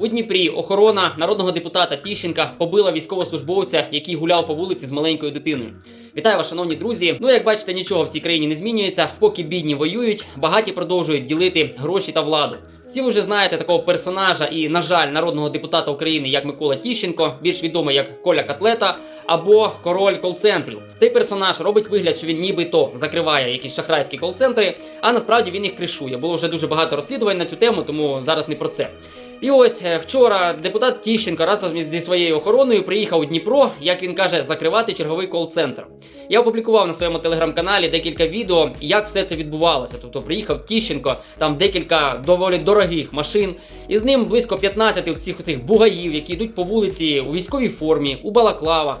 У Дніпрі охорона народного депутата Тіщенка побила військовослужбовця, який гуляв по вулиці з маленькою дитиною. Вітаю вас, шановні друзі. Ну, як бачите, нічого в цій країні не змінюється. Поки бідні воюють, багаті продовжують ділити гроші та владу. Всі ви вже знаєте такого персонажа і, на жаль, народного депутата України, як Микола Тіщенко, більш відомий як Коля Котлета або король кол-центрів. Цей персонаж робить вигляд, що він нібито закриває якісь шахрайські кол-центри, а насправді він їх кришує. Було вже дуже багато розслідувань на цю тему, тому зараз не про це. І ось е, вчора депутат Тіщенко разом зі своєю охороною приїхав у Дніпро, як він каже, закривати черговий кол-центр. Я опублікував на своєму телеграм-каналі декілька відео, як все це відбувалося. Тобто приїхав Тіщенко, там декілька доволі дорогих машин, і з ним близько 15 цих бугаїв, які йдуть по вулиці у військовій формі, у балаклавах.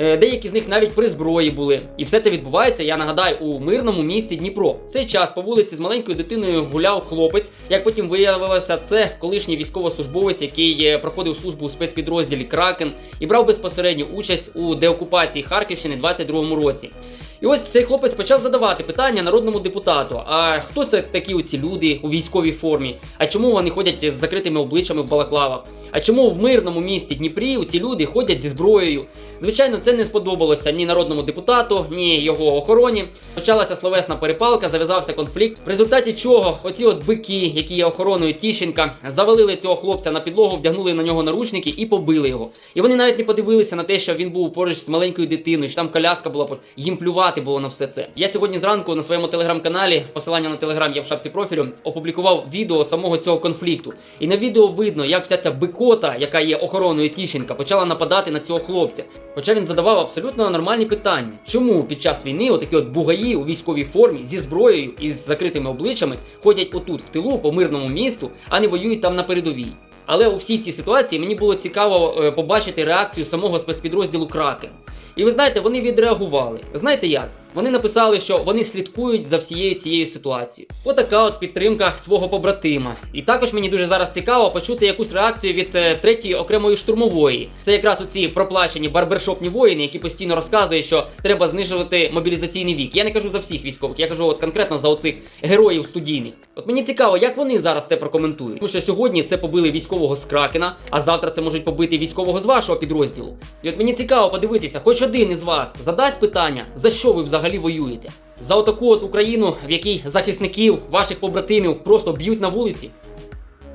Деякі з них навіть при зброї були. І все це відбувається, я нагадаю, у мирному місті Дніпро. В цей час по вулиці з маленькою дитиною гуляв хлопець. Як потім виявилося, це колишній військовослужбовець, який е, проходив службу у спецпідрозділі Кракен і брав безпосередню участь у деокупації Харківщини в 22-му році. І ось цей хлопець почав задавати питання народному депутату: а хто це такі оці люди у військовій формі? А чому вони ходять з закритими обличчями в балаклавах? А чому в мирному місті Дніпрі ці люди ходять зі зброєю? Звичайно, це не сподобалося ні народному депутату, ні його охороні. Почалася словесна перепалка, зав'язався конфлікт, в результаті чого оці от бики, які є охороною Тіщенка, завалили цього хлопця на підлогу, вдягнули на нього наручники і побили його. І вони навіть не подивилися на те, що він був поруч з маленькою дитиною, що там коляска була їм плювати було на все це. Я сьогодні зранку на своєму телеграм-каналі, посилання на телеграм є в шапці профілю, опублікував відео самого цього конфлікту. І на відео видно, як вся ця бикота, яка є охороною Тіщенка, почала нападати на цього хлопця. Хоча він задавав абсолютно нормальні питання. Чому під час війни отакі от бугаї у військовій формі зі зброєю і з закритими обличчями ходять отут в тилу по мирному місту, а не воюють там на передовій? Але у всій цій ситуації мені було цікаво е, побачити реакцію самого спецпідрозділу Кракен. І ви знаєте, вони відреагували. Знаєте як? Вони написали, що вони слідкують за всією цією ситуацією. Отака от підтримка свого побратима. І також мені дуже зараз цікаво почути якусь реакцію від е, третьої окремої штурмової. Це якраз оці проплачені барбершопні воїни, які постійно розказують, що треба знижувати мобілізаційний вік. Я не кажу за всіх військових, я кажу от конкретно за оцих героїв студійних. От мені цікаво, як вони зараз це прокоментують. Тому що сьогодні це побили військового з Кракена, а завтра це можуть побити військового з вашого підрозділу. І от мені цікаво подивитися, хоч один із вас задасть питання, за що ви взагалі воюєте? За отаку от Україну, в якій захисників, ваших побратимів просто б'ють на вулиці?